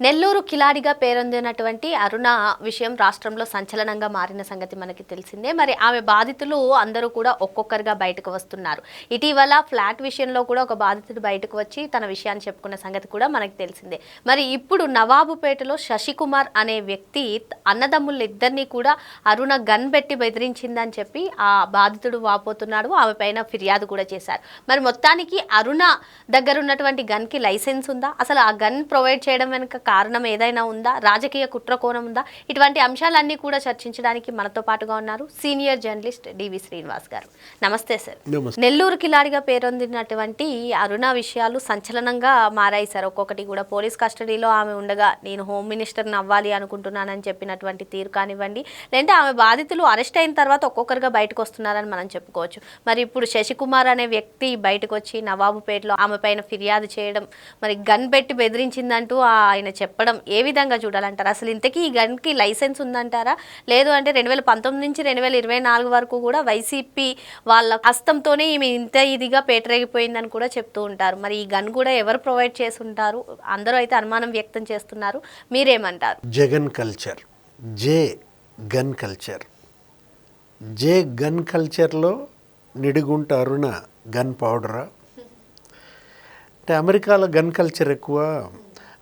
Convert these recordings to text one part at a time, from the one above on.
Nellore కిలాడిగా పేరొందినటువంటి అరుణ విషయం రాష్ట్రంలో సంచలనంగా మారిన సంగతి మనకి తెలిసిందే. మరి ఆమె బాధితులు అందరూ కూడా ఒక్కొక్కరుగా బయటకు వస్తున్నారు. ఇటీవల ఫ్లాట్ విషయంలో కూడా ఒక బాధితుడు బయటకు వచ్చి తన విషయాన్ని చెప్పుకున్న సంగతి కూడా మనకి తెలిసిందే. మరి ఇప్పుడు నవాబుపేటలో శశికుమార్ అనే వ్యక్తి అన్నదమ్ములు ఇద్దరిని కూడా అరుణ గన్ పెట్టి బెదిరించిందని చెప్పి ఆ బాధితుడు వాపోతున్నాడు. ఆమె పైన ఫిర్యాదు కూడా చేశారు. మరి మొత్తానికి అరుణ దగ్గర ఉన్నటువంటి గన్కి లైసెన్స్ ఉందా? అసలు ఆ గన్ ప్రొవైడ్ చేయడం వెనుక కారణం ఏదైనా ఉందా? రాజకీయ కుట్ర కోణం ఉందా? ఇటువంటి అంశాలన్నీ కూడా చర్చించడానికి మనతో పాటుగా ఉన్నారు సీనియర్ జర్నలిస్ట్ డివి శ్రీనివాస్ గారు. నమస్తే సార్. నెల్లూరు కిలాడిగా పేరొందినటువంటి అరుణ విషయాలు సంచలనంగా మారాయి సార్. ఒక్కొక్కటి కూడా పోలీస్ కస్టడీలో ఆమె ఉండగా నేను హోమ్ మినిస్టర్ని అవ్వాలి అనుకుంటున్నానని చెప్పినటువంటి తీరు కానివ్వండి లేదంటే ఆమె బాధితులు అరెస్ట్ అయిన తర్వాత ఒక్కొక్కరుగా బయటకు వస్తున్నారని మనం చెప్పుకోవచ్చు. మరి ఇప్పుడు శశికుమార్ అనే వ్యక్తి బయటకు వచ్చి నవాబుపేటలో ఆమె పైన ఫిర్యాదు చేయడం మరి గన్ పెట్టి బెదిరించిందంటూ ఆయన చెప్పడం ఏ విధంగా చూడాలంటారు? అసలు ఇంతకీ ఈ గన్కి లైసెన్స్ ఉందంటారా? లేదు అంటే రెండు వేల పంతొమ్మిది నుంచి రెండు వేల ఇరవై నాలుగు వరకు కూడా వైసీపీ వాళ్ళ హస్తంతోనే ఈమె ఇంత ఇదిగా పేటరేగిపోయిందని కూడా చెప్తూ ఉంటారు. మరి ఈ గన్ కూడా ఎవరు ప్రొవైడ్ చేసి ఉంటారు అందరూ అయితే అనుమానం వ్యక్తం చేస్తున్నారు. మీరేమంటారు? Jagan culture. J gun culture. J gun కల్చర్లో నిడిగుంట అరుణ గన్ పౌడరా? అంటే అమెరికాలో గన్ కల్చర్ ఎక్కువ.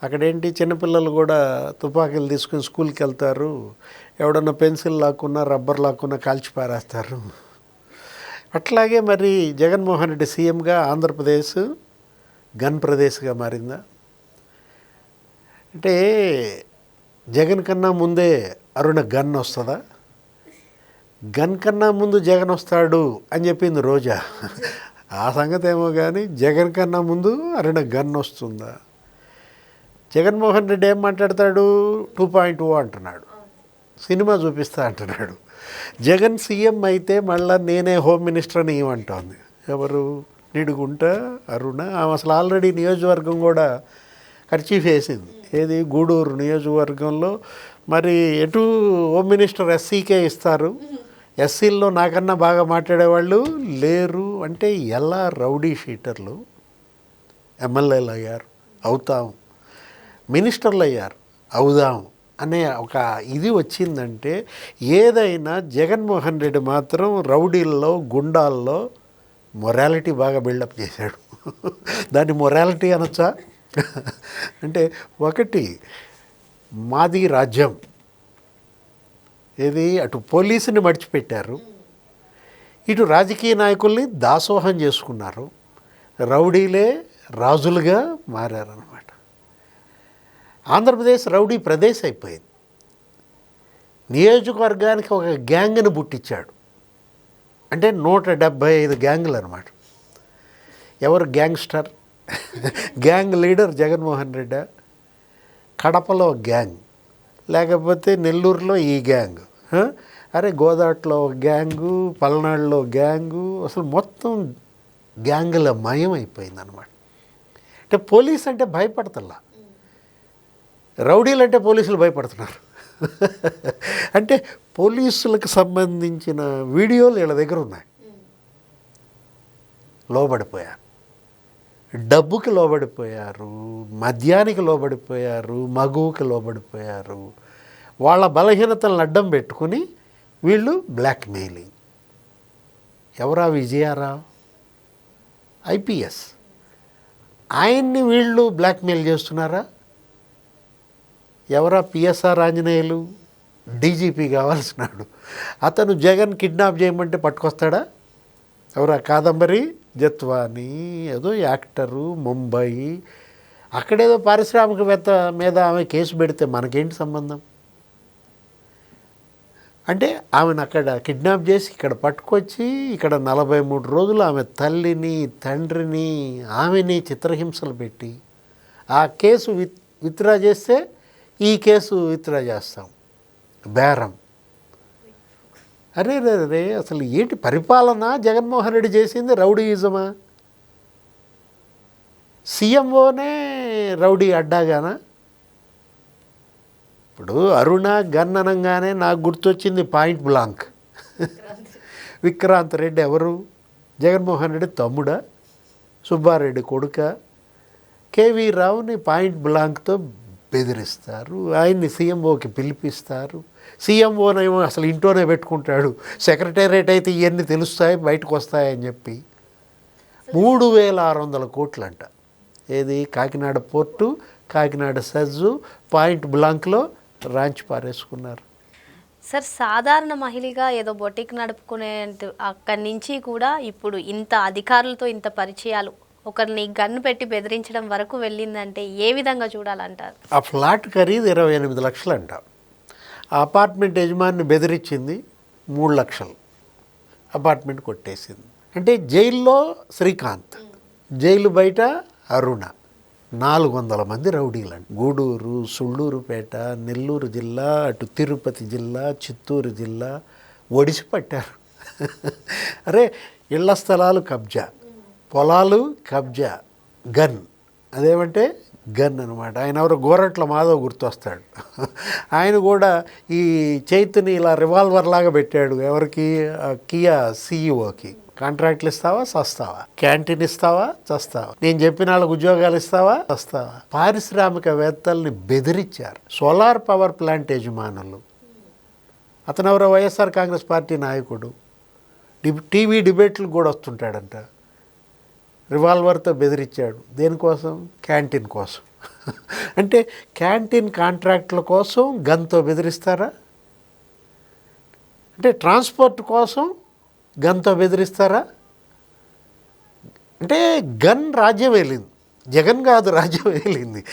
అక్కడేంటి చిన్నపిల్లలు కూడా తుపాకీలు తీసుకుని స్కూల్కి వెళ్తారు. ఎవడన్నా పెన్సిల్ లాక్కున్నా రబ్బర్ లాక్కున్నా కాల్చి పారేస్తారు. అట్లాగే మరి జగన్మోహన్ రెడ్డి సీఎంగా ఆంధ్రప్రదేశ్ గన్ ప్రదేశ్గా మారిందా? అంటే జగన్ కన్నా ముందే అరుణ గన్ వస్తుందా? గన్ కన్నా ముందు జగన్ వస్తాడు అని చెప్పింది రోజా. ఆ సంగతి ఏమో కానీ జగన్ కన్నా ముందు అరుణ గన్ వస్తుందా? జగన్మోహన్ రెడ్డి ఏం మాట్లాడతాడు? టూ పాయింట్ టూ అంటున్నాడు. సినిమా చూపిస్తా అంటున్నాడు. జగన్ సీఎం అయితే మళ్ళీ నేనే హోమ్ మినిస్టర్ అని ఏమంటోంది? ఎవరు? నిడుగుంట అరుణ ఆమె అసలు ఆల్రెడీ నియోజకవర్గం కూడా ఖర్చీఫ్ వేసింది. ఏది? గూడూరు నియోజకవర్గంలో. మరి ఎటు హోమ్ మినిస్టర్ ఎస్సీకే ఇస్తారు? ఎస్సీల్లో నాకన్నా బాగా మాట్లాడేవాళ్ళు లేరు. అంటే ఎలా రౌడీ షీటర్లు? ఎమ్మెల్యేలు అయ్యారు. అవుతాం. మినిస్టర్లు అయ్యారు అవుదాం అనే ఒక ఇది వచ్చిందంటే ఏదైనా జగన్మోహన్ రెడ్డి మాత్రం రౌడీల్లో గుండాల్లో మొరాలిటీ బాగా బిల్డప్ చేశాడు. దాన్ని మొరాలిటీ అనొచ్చా? అంటే ఒకటి మాది రాజ్యం. ఏది? అటు పోలీసుని మడిచిపెట్టారు. ఇటు రాజకీయ నాయకుల్ని దాసోహం చేసుకున్నారు. రౌడీలే రాజులుగా మారారనమాట ఆంధ్రప్రదేశ్ రౌడీ ప్రదేశ్ అయిపోయింది. నియోజకవర్గానికి ఒక గ్యాంగ్ని పుట్టించాడు. అంటే నూట డెబ్భై ఐదు గ్యాంగులు అనమాట ఎవరు gangster? Gang leader Jaganmohan Reddy. కడపలో గ్యాంగ్. లేకపోతే నెల్లూరులో ఈ గ్యాంగ్. అరే గోదాట్లో ఒక గ్యాంగు పల్నాడులో గ్యాంగు. అసలు మొత్తం గ్యాంగుల మయం అయిపోయింది అనమాట అంటే పోలీస్ అంటే భయపడతల్లా. రౌడీలు అంటే పోలీసులు భయపడుతున్నారు. అంటే పోలీసులకు సంబంధించిన వీడియోలు వీళ్ళ దగ్గర ఉన్నాయి. లోబడిపోయారు. డబ్బుకి లోబడిపోయారు మద్యానికి లోబడిపోయారు మగువుకి లోబడిపోయారు. వాళ్ళ బలహీనతలను అడ్డం పెట్టుకుని వీళ్ళు బ్లాక్మెయిలింగ్. ఎవరా విజయారా? ఐపీఎస్. ఆయన్ని వీళ్ళు బ్లాక్మెయిల్ చేస్తున్నారా? ఎవరా పిఎస్ఆర్ ఆంజనేయులు? డీజీపీ కావాల్సినాడు. అతను జగన్ కిడ్నాప్ చేయమంటే పట్టుకొస్తాడా? ఎవరా కాదంబరి? జత్వాని ఏదో యాక్టరు ముంబై. అక్కడేదో పారిశ్రామికవేత్త మీద ఆమె కేసు పెడితే మనకేంటి సంబంధం? అంటే ఆమెను అక్కడ కిడ్నాప్ చేసి ఇక్కడ పట్టుకొచ్చి ఇక్కడ నలభై మూడు రోజులు ఆమె తల్లిని తండ్రిని ఆమెని చిత్రహింసలు పెట్టి ఆ కేసు విత్ విత్డ్రా చేస్తే ఈ కేసు విత్డ్రా చేస్తాం. బేరం. అరే రే రే అసలు ఏంటి పరిపాలన? జగన్మోహన్ రెడ్డి చేసింది రౌడీయిజమా? సీఎంఓనే రౌడీ అడ్డాగానా? ఇప్పుడు అరుణ గన్ అనగానే నాకు గుర్తొచ్చింది పాయింట్ బ్లాంక్. విక్రాంత్ రెడ్డి ఎవరు? జగన్మోహన్ రెడ్డి తమ్ముడా? సుబ్బారెడ్డి కొడుక? కేవీ రావుని పాయింట్ బ్లాంక్తో బెదిరిస్తారు ఆయన్ని సీఎంఓకి పిలిపిస్తారు. సీఎంఓనేమో అసలు ఇంట్లోనే పెట్టుకుంటాడు. సెక్రటేరియట్ అయితే ఇవన్నీ తెలుస్తాయి బయటకు వస్తాయని చెప్పి మూడు వేల ఆరు వందల కోట్లంట. ఏది? కాకినాడ పోర్టు కాకినాడ సజ్జు పాయింట్ బ్లాంక్లో రాంచి పారేసుకున్నారు. సార్ సాధారణ మహిళగా ఏదో బొటిక్ నడుపుకునే అక్కడి నుంచి కూడా ఇప్పుడు ఇంత అధికారులతో ఇంత పరిచయాలు ఒకరిని గన్ను పెట్టి బెదిరించడం వరకు వెళ్ళిందంటే ఏ విధంగా చూడాలంటారు? ఆ ఫ్లాట్ ఖరీదు ఇరవై ఎనిమిది లక్షలు అంట ఆ అపార్ట్మెంట్ యజమాని బెదిరించింది మూడు లక్షలు. అపార్ట్మెంట్ కొట్టేసింది. అంటే జైల్లో శ్రీకాంత్ జైలు బయట అరుణ నాలుగు వందల మంది రౌడీలండి గూడూరు సుళ్ళూరుపేట నెల్లూరు జిల్లా అటు తిరుపతి జిల్లా చిత్తూరు జిల్లా ఒడిసి పట్టారు. అరే ఇళ్ళ స్థలాలు కబ్జా. పొలాలు కబ్జా గన్. అదేమంటే గన్ అనమాట ఆయన ఎవరు గోరట్ల మాధవ్ గుర్తొస్తాడు. ఆయన కూడా ఈ చైతుని ఇలా రివాల్వర్ లాగా పెట్టాడు. ఎవరికి? కియా సీఈఓకి కాంట్రాక్ట్లు ఇస్తావా? చస్తావా? క్యాంటీన్ ఇస్తావా? చస్తావా? నేను చెప్పిన వాళ్ళకి ఉద్యోగాలు ఇస్తావా? చస్తావా? పారిశ్రామికవేత్తల్ని బెదిరించారు. సోలార్ పవర్ ప్లాంట్ యజమానులు. అతను ఎవరో వైఎస్ఆర్ కాంగ్రెస్ పార్టీ నాయకుడు. డి- టీవీ డిబేట్లు కూడా వస్తుంటాడంట. రివాల్వర్తో బెదిరించాడు. దేనికోసం? క్యాంటీన్ కోసం. అంటే క్యాంటీన్ కాంట్రాక్టుల కోసం గన్తో బెదిరిస్తారా? అంటే ట్రాన్స్పోర్ట్ కోసం గన్తో బెదిరిస్తారా? అంటే గన్ రాజ్యం వెళ్ళింది జగన్ కాదు రాజ్యం వెళ్ళింది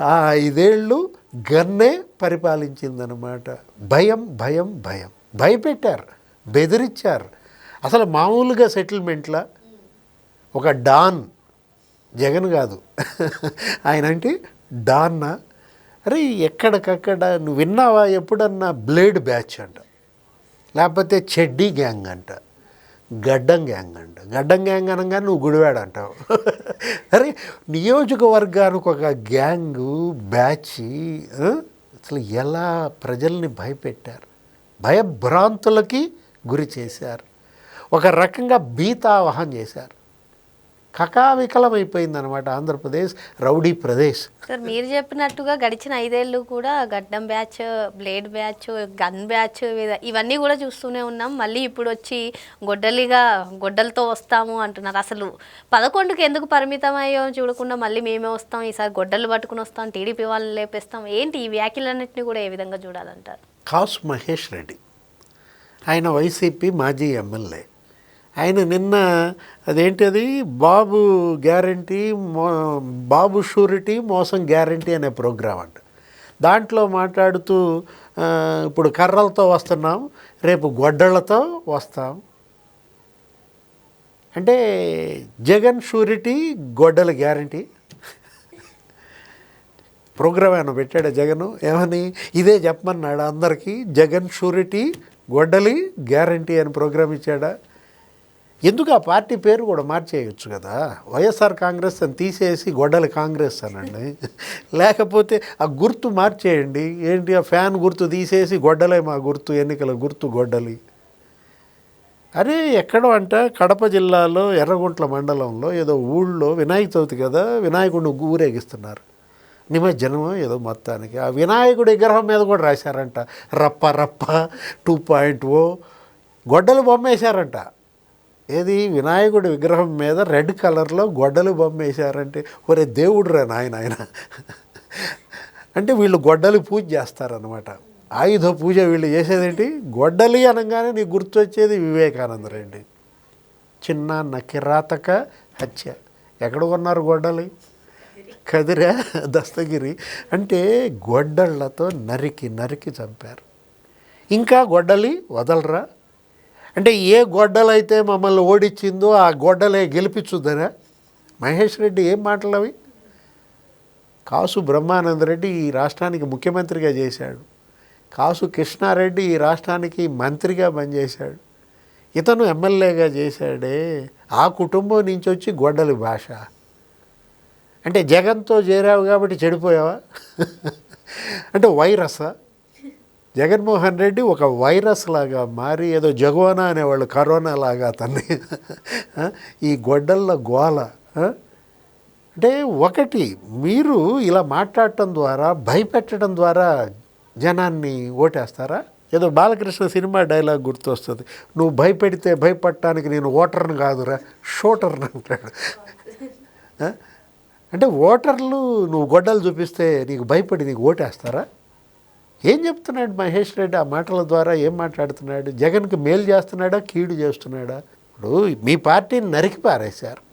ఆ ఐదేళ్ళు గన్నే పరిపాలించిందనమాట భయం భయం భయం. భయపెట్టారు. బెదిరించారు. అసలు మామూలుగా సెటిల్మెంట్లా ఒక డాన్ జగన్ కాదు. ఆయన అంటే డాన్న. అరే ఎక్కడికక్కడ నువ్వు విన్నావా? ఎప్పుడన్నా బ్లేడ్ బ్యాచ్ అంట. లేకపోతే చెడ్డీ గ్యాంగ్ అంట. గడ్డం గ్యాంగ్ అంట. గడ్డం గ్యాంగ్ అనగా నువ్వు గుడివాడ అంటావు. అరే నియోజకవర్గానికి ఒక గ్యాంగు బ్యాచ్ అసలు ఎలా ప్రజల్ని భయపెట్టారు? భయభ్రాంతులకి గురి చేశారు. ఒక రకంగా భీతావహం చేశారు. కకావికలమైపోయిందనమాట ఆంధ్రప్రదేశ్ రౌడీ ప్రదేశ్. సార్ మీరు చెప్పినట్టుగా గడిచిన ఐదేళ్ళు కూడా గడ్డం batch blade batch gun batch ఇవ- ఇవన్నీ కూడా చూస్తూనే ఉన్నాం. మళ్ళీ ఇప్పుడు వచ్చి గొడ్డలిగా గొడ్డలతో వస్తాము అంటున్నారు. అసలు పదకొండుకి ఎందుకు పరిమితం అయ్యో చూడకుండా మళ్ళీ మేమే వస్తాం ఈసారి గొడ్డలు పట్టుకుని వస్తాం టీడీపీ వాళ్ళని లేపేస్తాం. ఏంటి ఈ వ్యాఖ్యలన్నింటినీ కూడా ఏ విధంగా చూడాలంటారు? కాసు మహేష్ రెడ్డి. ఆయన వైసీపీ మాజీ ఎమ్మెల్యే. ఆయన నిన్న అదేంటి అది? బాబు గ్యారంటీ మో బాబు షూరిటీ మోసం గ్యారంటీ అనే ప్రోగ్రాం అంట. దాంట్లో మాట్లాడుతూ ఇప్పుడు కర్రలతో వస్తున్నాం రేపు గొడ్డళ్ళతో వస్తాం. అంటే జగన్ షూరిటీ గొడ్డల గ్యారంటీ. ప్రోగ్రామ్ ఏమైనా పెట్టాడా జగన్? ఏమని? ఇదే చెప్పమన్నాడు అందరికీ? జగన్ షూరిటీ గొడ్డలి గ్యారంటీ అని ప్రోగ్రామ్ ఇచ్చాడా? ఎందుకు ఆ పార్టీ పేరు కూడా మార్చేయచ్చు కదా? వైఎస్ఆర్ కాంగ్రెస్ అని తీసేసి గొడ్డలి కాంగ్రెస్ అనండి. లేకపోతే ఆ గుర్తు మార్చేయండి. ఏంటి ఆ ఫ్యాన్ గుర్తు తీసేసి గొడ్డలే మా గుర్తు ఎన్నికల గుర్తు గొడ్డలి. అరే ఎక్కడో అంట కడప జిల్లాలో ఎర్రగుంట్ల మండలంలో ఏదో ఊళ్ళో వినాయక చవితి కదా వినాయకుడిని ఊరేగిస్తున్నారు. నిమజ్జనం ఏదో మొత్తానికి. ఆ వినాయకుడి విగ్రహం మీద కూడా రాశారంట రప్ప రప్ప టూ పాయింట్ ఓ. గొడ్డలు బొమ్మ వేశారంట ఏది? వినాయకుడి విగ్రహం మీద రెడ్ కలర్లో గొడ్డలు బొమ్మ వేశారంటే ఒరే దేవుడు రా నాయన ఆయన. అంటే వీళ్ళు గొడ్డలి పూజ చేస్తారనమాట ఆయుధ పూజ వీళ్ళు చేసేదేంటి? గొడ్డలి అనగానే నీకు గుర్తొచ్చేది వివేకానంద రెడ్డి. చిన్న నకిరాతక హత్య. ఎక్కడ కొన్నారు గొడ్డలి? కదిరా దస్తగిరి. అంటే గొడ్డళ్ళతో నరికి నరికి చంపారు. ఇంకా గొడ్డలి వదలరా? అంటే ఏ గొడ్డలైతే మమ్మల్ని ఓడించిందో ఆ గొడ్డలే గెలిపించుద్దరా? మహేష్ రెడ్డి ఏం మాటలు అవి కాసు బ్రహ్మానంద రెడ్డి ఈ రాష్ట్రానికి ముఖ్యమంత్రిగా చేశాడు. కాసు కృష్ణారెడ్డి ఈ రాష్ట్రానికి మంత్రిగా పనిచేశాడు. ఇతను ఎమ్మెల్యేగా చేశాడే. ఆ కుటుంబం నుంచి వచ్చి గొడ్డలి భాష. అంటే జగన్తో చేరావు కాబట్టి చెడిపోయావా? అంటే వైరసా? జగన్మోహన్ రెడ్డి ఒక వైరస్ లాగా మారి ఏదో జగోనా అనేవాళ్ళు కరోనా లాగా అతన్ని. ఈ గొడ్డళ్ళ గోల. అంటే ఒకటి మీరు ఇలా మాట్లాడటం ద్వారా భయపెట్టడం ద్వారా జనాన్ని ఓటేస్తారా? ఏదో బాలకృష్ణ సినిమా డైలాగ్ గుర్తొస్తుంది. నువ్వు భయపెడితే భయపడటానికి నేను ఓటర్ని కాదురా షోటర్ని అంటాడు. అంటే ఓటర్లు నువ్వు గొడ్డలు చూపిస్తే నీకు భయపడి నీకు ఓటేస్తారా? ఏం చెప్తున్నాడు మహేష్ రెడ్డి? ఆ మాటల ద్వారా ఏం మాట్లాడుతున్నాడు? జగన్కి మేలు చేస్తున్నాడా? కీడు చేస్తున్నాడా? ఇప్పుడు మీ పార్టీని నరికి పారేశారు.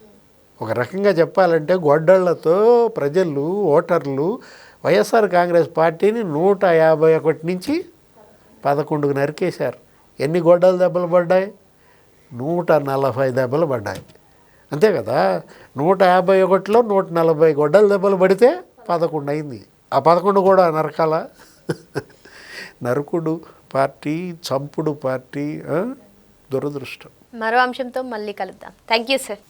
ఒక రకంగా చెప్పాలంటే గొడ్డళ్ళతో ప్రజలు ఓటర్లు వైఎస్ఆర్ కాంగ్రెస్ పార్టీని నూట యాభై ఒకటి నుంచి పదకొండుకు నరికేశారు. ఎన్ని గొడ్డలు దెబ్బలు పడ్డాయి? నూట నలభై దెబ్బలు పడ్డాయి. అంతే కదా? నూట యాభై ఒకటిలో నూట నలభై గొడ్డల దెబ్బలు పడితే పదకొండు అయింది. ఆ పదకొండు కూడా నరకాల? నరుకుడు పార్టీ చంపుడు పార్టీ దురదృష్టం. మరో అంశంతో మళ్ళీ కలుద్దాం. Thank you sir